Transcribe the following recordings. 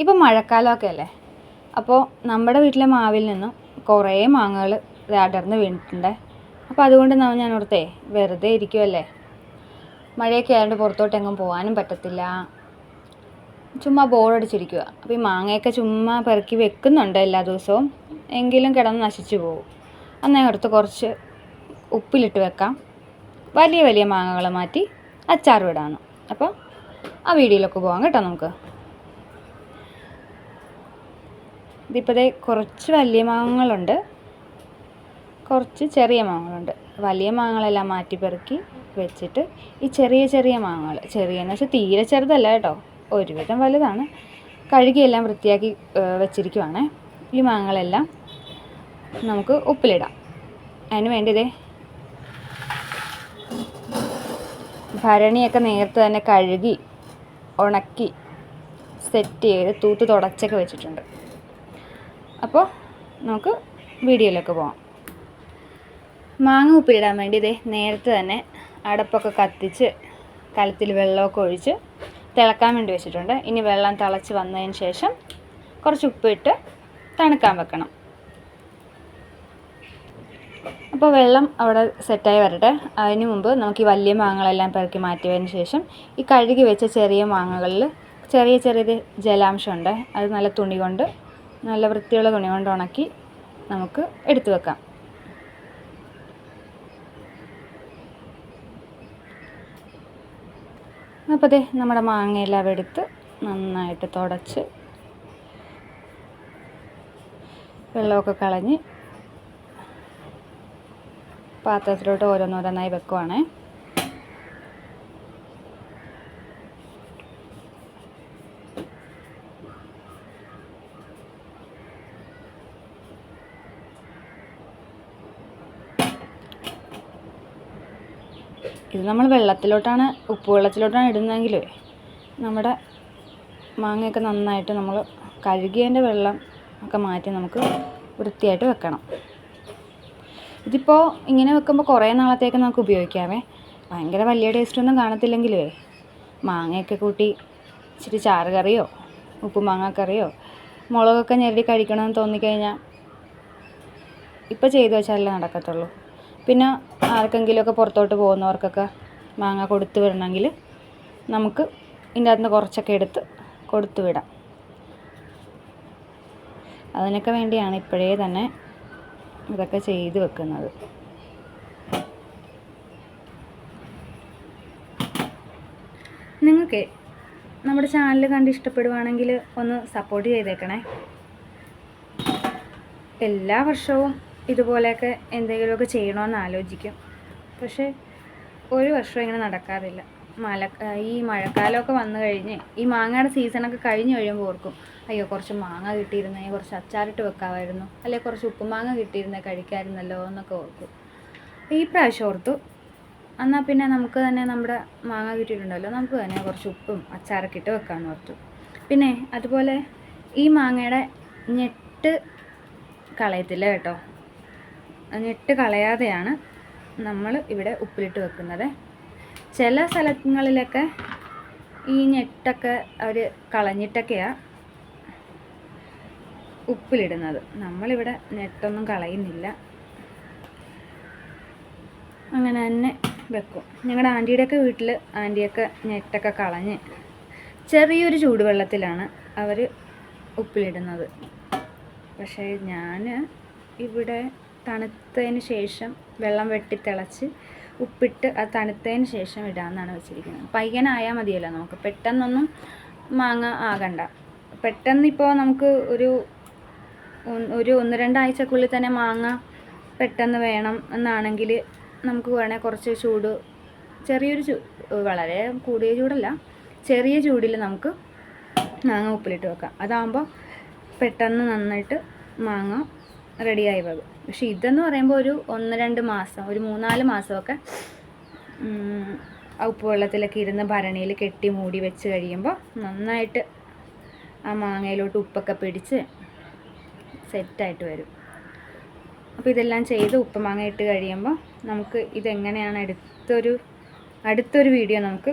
ഇപ്പം മഴക്കാലമൊക്കെ അല്ലേ? അപ്പോൾ നമ്മുടെ വീട്ടിലെ മാവിൽ നിന്നും കുറേ മാങ്ങകൾ അടർന്ന് വീണിട്ടുണ്ട്. അപ്പോൾ അതുകൊണ്ട് ഞാൻ ഓർത്തേ വെറുതെ ഇരിക്കുമല്ലേ മഴയൊക്കെ ആയതുകൊണ്ട് പുറത്തോട്ട് എങ്ങും പോകാനും പറ്റത്തില്ല. ചുമ്മാ ബോറടിച്ചിരിക്കുക അപ്പോൾ ഈ മാങ്ങയൊക്കെ ചുമ്മാ പെറുക്കി വെക്കുന്നുണ്ട് എല്ലാ ദിവസവും. എങ്കിലും കിടന്ന് നശിച്ചു പോകും. അന്നേ എടുത്ത് കുറച്ച് ഉപ്പിലിട്ട് വെക്കാം. വലിയ വലിയ മാങ്ങകൾ മാറ്റി അച്ചാർ വിടാമെന്ന് അപ്പോൾ ആ വീഡിയോയിലൊക്കെ പോകാം കേട്ടോ നമുക്ക്. ഇതിപ്പോൾ കുറച്ച് വലിയ മാങ്ങകളുണ്ട്. കുറച്ച് ചെറിയ മാങ്ങകളുണ്ട്. വലിയ മാങ്ങകളെല്ലാം മാറ്റി പെറുക്കി വെച്ചിട്ട് ഈ ചെറിയ ചെറിയ മാങ്ങകൾ ചെറിയെന്ന് വെച്ചാൽ തീരെ ചെറുതല്ല കേട്ടോ. ഒരുവിധം വലുതാണ്. കഴുകിയെല്ലാം വൃത്തിയാക്കി വെച്ചിരിക്കുവാണ്. ഈ മാങ്ങകളെല്ലാം നമുക്ക് ഉപ്പിലിടാം. അതിന് വേണ്ടി ഇതേ ഭരണിയൊക്കെ നേരത്തെ തന്നെ കഴുകി ഉണക്കി സെറ്റ് ചെയ്ത് തൂത്ത് തുടച്ചൊക്കെ വെച്ചിട്ടുണ്ട്. അപ്പോൾ നമുക്ക് വീഡിയോയിലേക്ക് പോകാം മാങ്ങ ഉപ്പിലിടാൻ വേണ്ടി ഇതേ നേരത്തെ തന്നെ അടപ്പൊക്കെ കത്തിച്ച് കലത്തിൽ വെള്ളമൊക്കെ ഒഴിച്ച് തിളക്കാൻ വേണ്ടി വെച്ചിട്ടുണ്ട്. ഇനി വെള്ളം തിളച്ച് വന്നതിന് ശേഷം കുറച്ച് ഉപ്പിട്ട് തണുക്കാൻ വെക്കണം. അപ്പോൾ വെള്ളം അവിടെ സെറ്റായി വരട്ടെ. അതിന് മുമ്പ് നമുക്ക് ഈ വലിയ മാങ്ങകളെല്ലാം പെറുക്കി മാറ്റിയതിന് ശേഷം ഈ കഴുകി വെച്ച ചെറിയ മാങ്ങകളിൽ ചെറിയ ചെറിയ ജലാംശമുണ്ട് അത് നല്ല തുണി കൊണ്ട് നല്ല വൃത്തിയുള്ള തുണി കൊണ്ട് ഉണക്കി നമുക്ക് എടുത്തു വെക്കാം. അപ്പോൾ അതെ നമ്മുടെ മാങ്ങയെല്ലാം എടുത്ത് നന്നായിട്ട് തുടച്ച് വെള്ളമൊക്കെ കളഞ്ഞ് പാത്രത്തിലോട്ട് ഓരോന്നോരോന്നായി വെക്കുവാണേ. ഇത് നമ്മൾ വെള്ളത്തിലോട്ടാണ് ഉപ്പ് വെള്ളത്തിലോട്ടാണ് ഇടുന്നതെങ്കിൽ നമ്മുടെ മാങ്ങയൊക്കെ നന്നായിട്ട് നമ്മൾ കഴുകിയതിന്റെ വെള്ളം ഒക്കെ മാറ്റി നമുക്ക് വൃത്തിയായിട്ട് വെക്കണം. ഇതിപ്പോൾ ഇങ്ങനെ വെക്കുമ്പോൾ കുറേ നാളത്തേക്ക് നമുക്ക് ഉപയോഗിക്കാമേ. ഭയങ്കര വലിയ ടേസ്റ്റൊന്നും കാണത്തില്ലെങ്കിലേ മാങ്ങയൊക്കെ കൂട്ടി ഇച്ചിരി ചാറ് കറിയോ ഉപ്പ് മാങ്ങാക്കറിയോ മുളകൊക്കെ ഞെരടി കഴിക്കണമെന്ന് തോന്നിക്കഴിഞ്ഞാൽ ഇപ്പോൾ ചെയ്തു വെച്ചാലേ നടക്കത്തുള്ളൂ. പിന്നെ ആർക്കെങ്കിലുമൊക്കെ പുറത്തോട്ട് പോകുന്നവർക്കൊക്കെ മാങ്ങ കൊടുത്തു വിടണമെങ്കിൽ നമുക്ക് ഇതിന്റെ അകത്ത് നിന്ന് കുറച്ചൊക്കെ എടുത്ത് കൊടുത്തു വിടാം. അതിനൊക്കെ വേണ്ടിയാണ് ഇപ്പോഴേ തന്നെ ഇതൊക്കെ ചെയ്ത് വെക്കുന്നത്. നിങ്ങൾക്ക് നമ്മുടെ ചാനൽ കണ്ട് ഇഷ്ടപ്പെടുവാണെങ്കിൽ ഒന്ന് സപ്പോർട്ട് ചെയ്തേക്കണേ. എല്ലാ വർഷവും ഇതുപോലെയൊക്കെ എന്തെങ്കിലുമൊക്കെ ചെയ്യണമെന്ന് ആലോചിക്കും. പക്ഷേ ഒരു വർഷം ഇങ്ങനെ നടക്കാറില്ല. മല ഈ മഴക്കാലമൊക്കെ വന്നു കഴിഞ്ഞ് ഈ മാങ്ങയുടെ സീസണൊക്കെ കഴിഞ്ഞ് കഴിയുമ്പോൾ ഓർക്കും അയ്യോ കുറച്ച് മാങ്ങ കിട്ടിയിരുന്നേ കുറച്ച് അച്ചാറിട്ട് വെക്കാമായിരുന്നു. അല്ലെങ്കിൽ കുറച്ച് ഉപ്പുമാങ്ങ കിട്ടിയിരുന്നേ കഴിക്കാമായിരുന്നല്ലോ എന്നൊക്കെ ഓർക്കും. ഈ പ്രാവശ്യം ഓർത്തു. എന്നാൽ പിന്നെ നമുക്ക് തന്നെ നമ്മുടെ മാങ്ങ കിട്ടിയിട്ടുണ്ടല്ലോ നമുക്ക് തന്നെ കുറച്ച് ഉപ്പും അച്ചാറൊക്കെ ഇട്ട് വെക്കാമെന്ന് ഓർത്തു. പിന്നെ അതുപോലെ ഈ മാങ്ങയുടെ ഞെട്ട് കളയത്തില്ല കേട്ടോ. ഞെട്ട് കളയാതെയാണ് നമ്മൾ ഇവിടെ ഉപ്പിലിട്ട് വെക്കുന്നത്. ചില സ്ഥലങ്ങളിലൊക്കെ ഈ ഞെട്ടൊക്കെ അവർ കളഞ്ഞിട്ടൊക്കെയാണ് ഉപ്പിലിടുന്നത്. നമ്മളിവിടെ ഞെട്ടൊന്നും കളയുന്നില്ല. അങ്ങനെ തന്നെ വെക്കും. ഞങ്ങളുടെ ആന്റിയുടെയൊക്കെ വീട്ടിൽ ആന്റിയൊക്കെ ഞെട്ടൊക്കെ കളഞ്ഞ് ചെറിയൊരു ചൂടുവെള്ളത്തിലാണ് അവർ ഉപ്പിലിടുന്നത്. പക്ഷേ ഞാൻ ഇവിടെ തണുത്തതിന് ശേഷം വെള്ളം വെട്ടി തിളച്ച് ഉപ്പിട്ട് അത് തണുത്തതിന് ശേഷം ഇടാമെന്നാണ് വെച്ചിരിക്കുന്നത്. പയ്യനായാൽ മതിയല്ലോ നമുക്ക്. പെട്ടെന്നൊന്നും മാങ്ങ ആകണ്ട. പെട്ടെന്നിപ്പോൾ നമുക്ക് ഒരു ഒരു ഒന്ന് രണ്ടാഴ്ചക്കുള്ളിൽ തന്നെ മാങ്ങ പെട്ടെന്ന് വേണം എന്നാണെങ്കിൽ നമുക്ക് വേണേൽ കുറച്ച് ചൂട് ചെറിയൊരു ചൂ വളരെ കൂടിയ ചൂടല്ല ചെറിയ ചൂടിൽ നമുക്ക് മാങ്ങ ഉപ്പിലിട്ട് വെക്കാം. അതാകുമ്പോൾ പെട്ടെന്ന് നന്നായിട്ട് മാങ്ങ റെഡിയായി വരും. പക്ഷെ ഇതെന്ന് പറയുമ്പോൾ ഒരു ഒന്ന് രണ്ട് മാസം ഒരു മൂന്നാൽ മാസമൊക്കെ ഉപ്പ് വെള്ളത്തിലൊക്കെ ഇരുന്ന് ഭരണിയിൽ കെട്ടി മൂടി വെച്ച് കഴിയുമ്പോൾ നന്നായിട്ട് ആ മാങ്ങയിലോട്ട് ഉപ്പൊക്കെ പിടിച്ച് സെറ്റായിട്ട് വരും. അപ്പോൾ ഇതെല്ലാം ചെയ്ത് ഉപ്പുമാങ്ങ ഇട്ട് കഴിയുമ്പോൾ നമുക്ക് ഇതെങ്ങനെയാണ് അടുത്തൊരു അടുത്തൊരു വീഡിയോ നമുക്ക്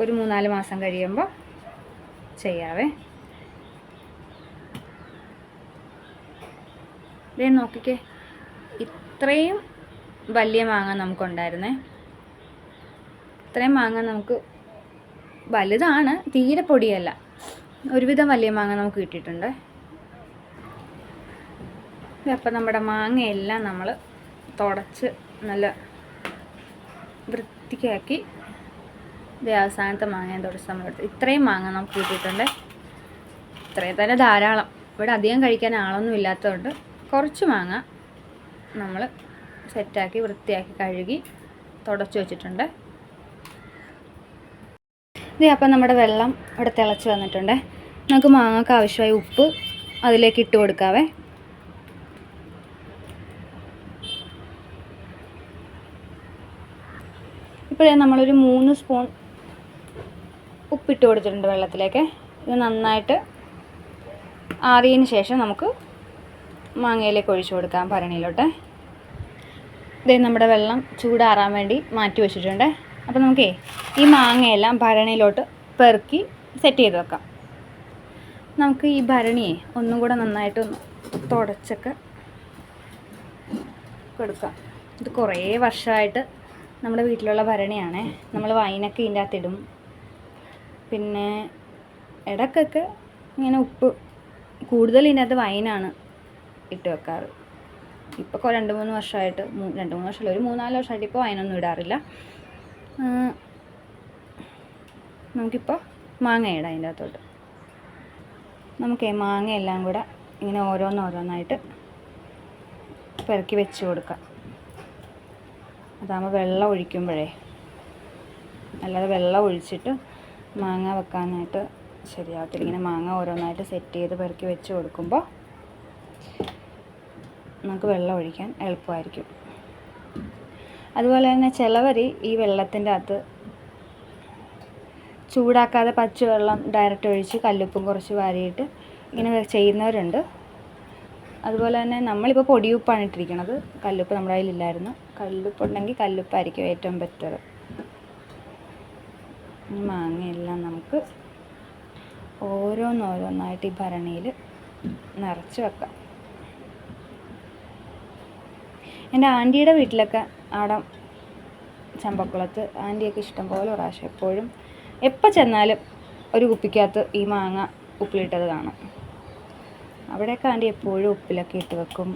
ഒരു മൂന്നാൽ മാസം കഴിയുമ്പോൾ ചെയ്യാവേ. ദേ നോക്കിക്കേ. ഇത്രയും വലിയ മാങ്ങ നമുക്കുണ്ടായിരുന്നേ. ഇത്രയും മാങ്ങ നമുക്ക് വലുതാണ് തീരെ പൊടിയല്ല. ഒരുവിധം വലിയ മാങ്ങ നമുക്ക് കിട്ടിയിട്ടുണ്ട്. അപ്പം നമ്മുടെ മാങ്ങയെല്ലാം നമ്മൾ തുടച്ച് നല്ല വൃത്തിക്കാക്കി അവസാനത്തെ മാങ്ങ തുടച്ച് നമ്മളെടുത്ത് ഇത്രയും മാങ്ങ നമുക്ക് കിട്ടിയിട്ടുണ്ട്. ഇത്രയും തന്നെ ധാരാളം. ഇവിടെ അധികം കഴിക്കാൻ ആളൊന്നും ഇല്ലാത്തതുകൊണ്ട് കുറച്ച് മാങ്ങ നമ്മൾ സെറ്റാക്കി വൃത്തിയാക്കി കഴുകി തുടച്ചു വെച്ചിട്ടുണ്ട്. ഇതേ അപ്പം നമ്മുടെ വെള്ളം ഇവിടെ തിളച്ച് വന്നിട്ടുണ്ട്. നമുക്ക് മാങ്ങക്ക് ആവശ്യമായ ഉപ്പ് അതിലേക്ക് ഇട്ട് കൊടുക്കാവേ. ഇപ്പോഴേ നമ്മളൊരു മൂന്ന് സ്പൂൺ ഉപ്പിട്ട് കൊടുത്തിട്ടുണ്ട് വെള്ളത്തിലേക്ക്. ഇത് നന്നായിട്ട് ആറിയതിന് ശേഷം നമുക്ക് മാങ്ങയിലേക്ക് ഒഴിച്ചു കൊടുക്കാം ഭരണിയിലോട്ട്. ഇതേ നമ്മുടെ വെള്ളം ചൂടാറാൻ വേണ്ടി മാറ്റി വെച്ചിട്ടുണ്ട്. അപ്പോൾ നമുക്കേ ഈ മാങ്ങയെല്ലാം ഭരണിയിലോട്ട് പെറുക്കി സെറ്റ് ചെയ്ത് വെക്കാം. നമുക്ക് ഈ ഭരണിയെ ഒന്നും കൂടെ നന്നായിട്ടൊന്ന് തുടച്ചൊക്കെ കൊടുക്കാം. ഇത് കുറേ വർഷമായിട്ട് നമ്മുടെ വീട്ടിലുള്ള ഭരണിയാണേ. നമ്മൾ വൈനൊക്കെ ഇതിന്റെ അകത്തിടും പിന്നെ ഇടക്കൊക്കെ ഇങ്ങനെ ഉപ്പ് കൂടുതൽ ഇതിനകത്ത് വൈനാണ് ഇട്ട് വെക്കാറ്. ഇപ്പോൾ രണ്ട് മൂന്ന് വർഷമായിട്ട് രണ്ട് മൂന്ന് വർഷമല്ല ഒരു മൂന്നാൽ വർഷമായിട്ട് ഇപ്പോൾ അതിനൊന്നും ഇടാറില്ല. നമുക്കിപ്പോൾ മാങ്ങ ഇടാം അതിന്റെ അകത്തോട്ട്. നമുക്ക് മാങ്ങ എല്ലാം കൂടെ ഇങ്ങനെ ഓരോന്നോരോന്നായിട്ട് പെറുക്കി വെച്ച് കൊടുക്കാം. അതാകുമ്പോൾ വെള്ളം ഒഴിക്കുമ്പോഴേ അല്ലാതെ വെള്ളം ഒഴിച്ചിട്ട് മാങ്ങ വെക്കാനായിട്ട് ശരിയാവത്തില്ല. ഇങ്ങനെ മാങ്ങ ഓരോന്നായിട്ട് സെറ്റ് ചെയ്ത് പെറുക്കി വെച്ച് കൊടുക്കുമ്പോൾ നമുക്ക് വെള്ളം ഒഴിക്കാൻ എളുപ്പമായിരിക്കും. അതുപോലെ തന്നെ ചിലവർ ഈ വെള്ളത്തിന്റെ അകത്ത് ചൂടാക്കാതെ പച്ചവെള്ളം ഡയറക്റ്റ് ഒഴിച്ച് കല്ലുപ്പും കുറച്ച് വാരിയിട്ട് ഇങ്ങനെ ചെയ്യുന്നവരുണ്ട്. അതുപോലെ തന്നെ നമ്മളിപ്പോൾ പൊടിയുപ്പാണ് ഇട്ടിരിക്കുന്നത് കല്ലുപ്പ് നമ്മുടെ കയ്യിലില്ലായിരുന്നു. കല്ലുപ്പുണ്ടെങ്കിൽ കല്ലുപ്പായിരിക്കും ഏറ്റവും ബെറ്റർ മാങ്ങയെല്ലാം നമുക്ക് ഓരോന്നോരോന്നായിട്ട് ഈ ഭരണിയിൽ നിറച്ച് വെക്കാം. എന്റെ ആന്റിയുടെ വീട്ടിലൊക്കെ അവിടെ ചമ്പക്കുളത്ത് ആന്റിയൊക്കെ ഇഷ്ടം പോലെ പ്രാവശ്യം എപ്പോഴും എപ്പോൾ ചെന്നാലും ഒരു കുപ്പിക്കകത്ത് ഈ മാങ്ങ ഉപ്പിലിട്ടത് കാണും. അവിടെയൊക്കെ ആന്റി എപ്പോഴും ഉപ്പിലൊക്കെ ഇട്ട് വെക്കും.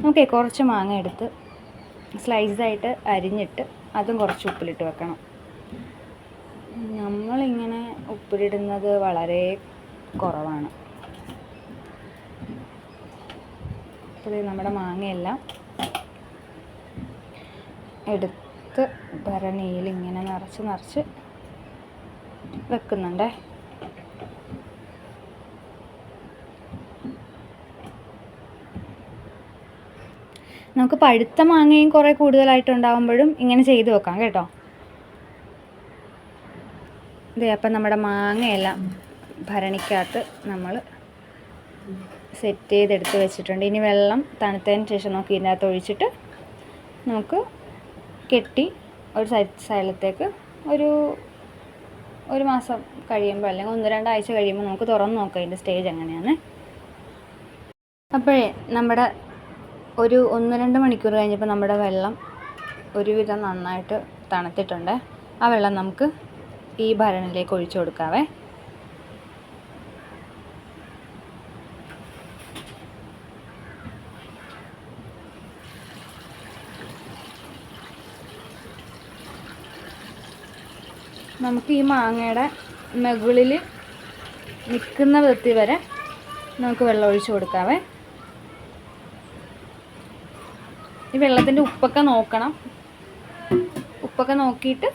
നമുക്ക് കുറച്ച് മാങ്ങ എടുത്ത് സ്ലൈസായിട്ട് അരിഞ്ഞിട്ട് അതും കുറച്ച് ഉപ്പിലിട്ട് വെക്കണം. നമ്മളിങ്ങനെ ഉപ്പിലിടുന്നത് വളരെ കുറവാണ്. അപ്പോൾ നമ്മുടെ മാങ്ങയെല്ലാം എടുത്ത് ഭരണിയിൽ ഇങ്ങനെ നിറച്ച് നിറച്ച് വെക്കുന്നുണ്ടേ. നമുക്ക് പഴുത്ത മാങ്ങയും കുറേ കൂടുതലായിട്ടുണ്ടാകുമ്പോഴും ഇങ്ങനെ ചെയ്ത് വെക്കാം കേട്ടോ. ഇതേ അപ്പം നമ്മുടെ മാങ്ങയെല്ലാം ഭരണിക്കകത്ത് നമ്മൾ സെറ്റ് ചെയ്തെടുത്ത് വെച്ചിട്ടുണ്ട്. ഇനി വെള്ളം തണുത്തതിന് ശേഷം നമുക്ക് ഇതിനകത്ത് ഒഴിച്ചിട്ട് നമുക്ക് കെട്ടി ഒരു സ്ഥലത്തേക്ക് ഒരു ഒരു മാസം കഴിയുമ്പോൾ അല്ലെങ്കിൽ ഒന്ന് രണ്ടാഴ്ച കഴിയുമ്പോൾ നമുക്ക് തുറന്ന് നോക്കാം ഇതിന്റെ സ്റ്റേജ് എങ്ങനെയാണ് അപ്പോഴേ നമ്മുടെ ഒരു ഒന്ന് രണ്ട് മണിക്കൂർ കഴിഞ്ഞപ്പോൾ നമ്മുടെ വെള്ളം ഒരുവിധം നന്നായിട്ട് തണുത്തിട്ടുണ്ട്. ആ വെള്ളം നമുക്ക് ഈ ഭരണിലേക്ക് ഒഴിച്ചു കൊടുക്കാവേ. നമുക്ക് ഈ മാങ്ങയുടെ മുകളിൽ നിൽക്കുന്ന വൃത്തി വരെ നമുക്ക് വെള്ളം ഒഴിച്ചു കൊടുക്കാവേ. ഈ വെള്ളത്തിന്റെ ഉപ്പൊക്കെ നോക്കണം. ഉപ്പൊക്കെ നോക്കിയിട്ട്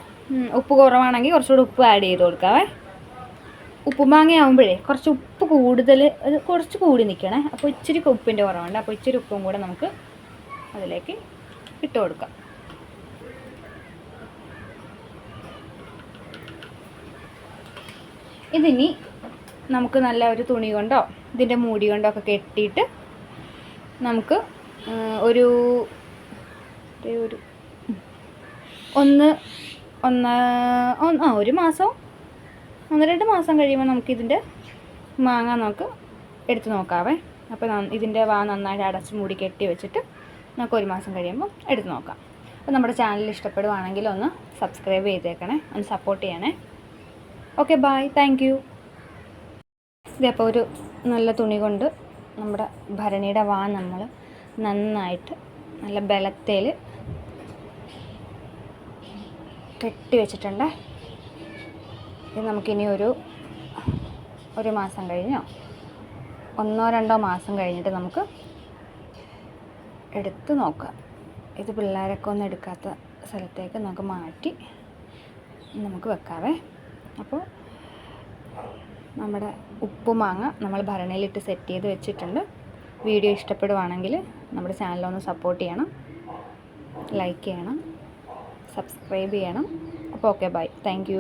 ഉപ്പ് കുറവാണെങ്കിൽ കുറച്ചുകൂടി ഉപ്പ് ആഡ് ചെയ്ത് കൊടുക്കാവേ. ഉപ്പുമാങ്ങയാവുമ്പോഴേ കുറച്ച് ഉപ്പ് കൂടുതൽ അത് കുറച്ച് കൂടി നിൽക്കണേ. അപ്പോൾ ഇച്ചിരി ഉപ്പിന്റെ കുറവുണ്ട്. അപ്പോൾ ഇച്ചിരി ഉപ്പും കൂടെ നമുക്ക് അതിലേക്ക് ഇട്ട് കൊടുക്കാം. ഇതിനി നമുക്ക് നല്ല ഒരു തുണി കൊണ്ടോ ഇതിന്റെ മൂടി കൊണ്ടോ ഒക്കെ കെട്ടിയിട്ട് നമുക്ക് ഒരു ഒരു ഒന്ന് ഒന്ന് ഒന്ന് ആ ഒരു മാസം ഒന്ന് രണ്ട് മാസം കഴിയുമ്പോൾ നമുക്കിതിന്റെ മാങ്ങ നമുക്ക് എടുത്ത് നോക്കാവേ. അപ്പോൾ ഇതിന്റെ വാ നന്നായിട്ട് അടച്ച് മൂടി കെട്ടി വെച്ചിട്ട് നമുക്ക് ഒരു മാസം കഴിയുമ്പോൾ എടുത്ത് നോക്കാം. അപ്പോൾ നമ്മുടെ ചാനൽ ഇഷ്ടപ്പെടുവാണെങ്കിൽ ഒന്ന് സബ്സ്ക്രൈബ് ചെയ്തേക്കണേ ഒന്ന് സപ്പോർട്ട് ചെയ്യണേ. Okay bye thank you. ഇതപ്പോൾ ഒരു നല്ല തുണി കൊണ്ട് നമ്മുടെ ഭരണിയുടെ വാ നമ്മൾ നന്നായിട്ട് നല്ല ബലത്തേൽ കെട്ടി വെച്ചിട്ടുണ്ട്. ഇത് നമുക്കിനി ഒരു ഒരു മാസം കഴിഞ്ഞോ? ഒന്നോ രണ്ടോ മാസം കഴിഞ്ഞിട്ട് നമുക്ക് എടുത്ത് നോക്കാം. ഇത് പിള്ളേരൊക്കെ ഒന്നും എടുക്കാത്ത സ്ഥലത്തേക്ക് നമുക്ക് മാറ്റി നമുക്ക് വെക്കാവേ. അപ്പോൾ നമ്മുടെ ഉപ്പുമാങ്ങ നമ്മൾ ഭരണിയിലിട്ട് സെറ്റ് ചെയ്ത് വെച്ചിട്ടുണ്ട്. വീഡിയോ ഇഷ്ടപ്പെടുവാണെങ്കിൽ നമ്മുടെ ചാനലൊന്ന് സപ്പോർട്ട് ചെയ്യണം. ലൈക്ക് ചെയ്യണം. സബ്സ്ക്രൈബ് ചെയ്യണം. അപ്പോൾ ഓക്കെ ബൈ താങ്ക്